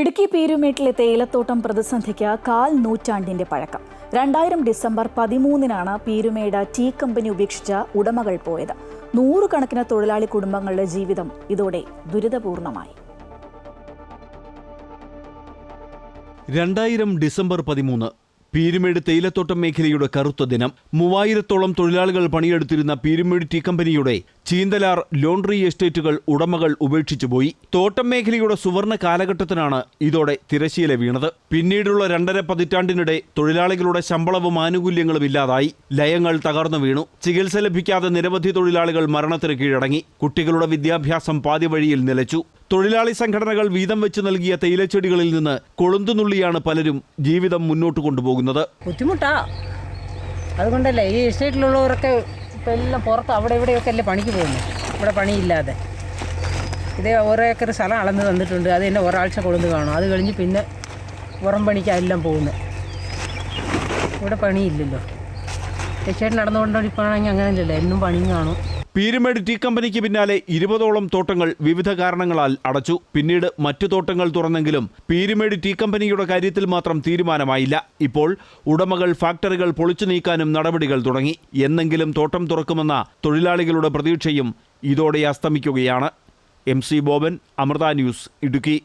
ഇടുക്കി പീരുമേട്ടിലെ തേയിലത്തോട്ടം പ്രതിസന്ധിക്ക് കാൽ നൂറ്റാണ്ടിന്റെ പഴക്കം. രണ്ടായിരം ഡിസംബർ പതിമൂന്നിനാണ് പീരുമേട് ടീ കമ്പനി ഉപേക്ഷിച്ച ഉടമകൾ പോയത്. നൂറുകണക്കിന് തൊഴിലാളി കുടുംബങ്ങളുടെ ജീവിതം ഇതോടെ ദുരിതപൂർണമായി. രണ്ടായിരം ഡിസംബർ പതിമൂന്ന് പീരുമേട് തേയിലത്തോട്ടം മേഖലയുടെ കറുത്ത ദിനം. മൂവായിരത്തോളം തൊഴിലാളികൾ പണിയെടുത്തിരുന്ന പീരുമേട് ടീ കമ്പനിയുടെ ചീന്തലാർ ലോണ്ടറി എസ്റ്റേറ്റുകൾ ഉടമകൾ ഉപേക്ഷിച്ചുപോയി തോട്ടം മേഖലയുടെ സുവർണ കാലഘട്ടത്തിനാണ് ഇതോടെ തിരശീല വീണത്. പിന്നീടുള്ള രണ്ടര പതിറ്റാണ്ടിനിടെ തൊഴിലാളികളുടെ ശമ്പളവും ആനുകൂല്യങ്ങളും ഇല്ലാതായി. ലയങ്ങൾ തകർന്നു വീണു. ചികിത്സ ലഭിക്കാതെ നിരവധി തൊഴിലാളികൾ മരണത്തിന് കീഴടങ്ങി. കുട്ടികളുടെ വിദ്യാഭ്യാസം പാതിവഴിയിൽ നിലച്ചു. തൊഴിലാളി സംഘടനകൾ വീതം വെച്ച് നൽകിയ തേയിലച്ചെടികളിൽ നിന്ന് കൊളുന്തുനുള്ളിയാണ് പലരും ജീവിതം മുന്നോട്ട് കൊണ്ടുപോകുന്നത്. ബുദ്ധിമുട്ടാ. അതുകൊണ്ടല്ലേ ഈ എസ്റ്റേറ്റിലുള്ളവരൊക്കെ ഇപ്പം എല്ലാം പുറത്ത് അവിടെ ഇവിടെയൊക്കെ അല്ലേ പണിക്ക് പോകുന്നു ഇവിടെ പണിയില്ലാതെ. ഇതേ ഓരോ ഏക്കർ സ്ഥലം അളന്ന് തന്നിട്ടുണ്ട്. അത് തന്നെ ഒരാഴ്ച കൊളുന്ന് കാണും. അത് കഴിഞ്ഞ് പിന്നെ പുറം പണിക്കെല്ലാം പോകുന്നു ഇവിടെ പണിയില്ലല്ലോ. എസ്റ്റേറ്റ് അങ്ങനെ അങ്ങനെയല്ലല്ലോ. എന്നും പണിയും കാണും. പീരുമേട് ടീ കമ്പനിക്ക് പിന്നാലെ ഇരുപതോളം തോട്ടങ്ങൾ വിവിധ കാരണങ്ങളാൽ അടച്ചു. പിന്നീട് മറ്റു തോട്ടങ്ങൾ തുറന്നെങ്കിലും പീരുമേട് ടീ കമ്പനിയുടെ കാര്യത്തിൽ മാത്രം തീരുമാനമായില്ല. ഇപ്പോൾ ഉടമകൾ ഫാക്ടറികൾ പൊളിച്ചു നീക്കാനും നടപടികൾ തുടങ്ങി. എന്നെങ്കിലും തോട്ടം തുറക്കുമെന്ന തൊഴിലാളികളുടെ പ്രതീക്ഷയും ഇതോടെ അസ്തമിക്കുകയാണ്. M C Boban Amrita news Idukki.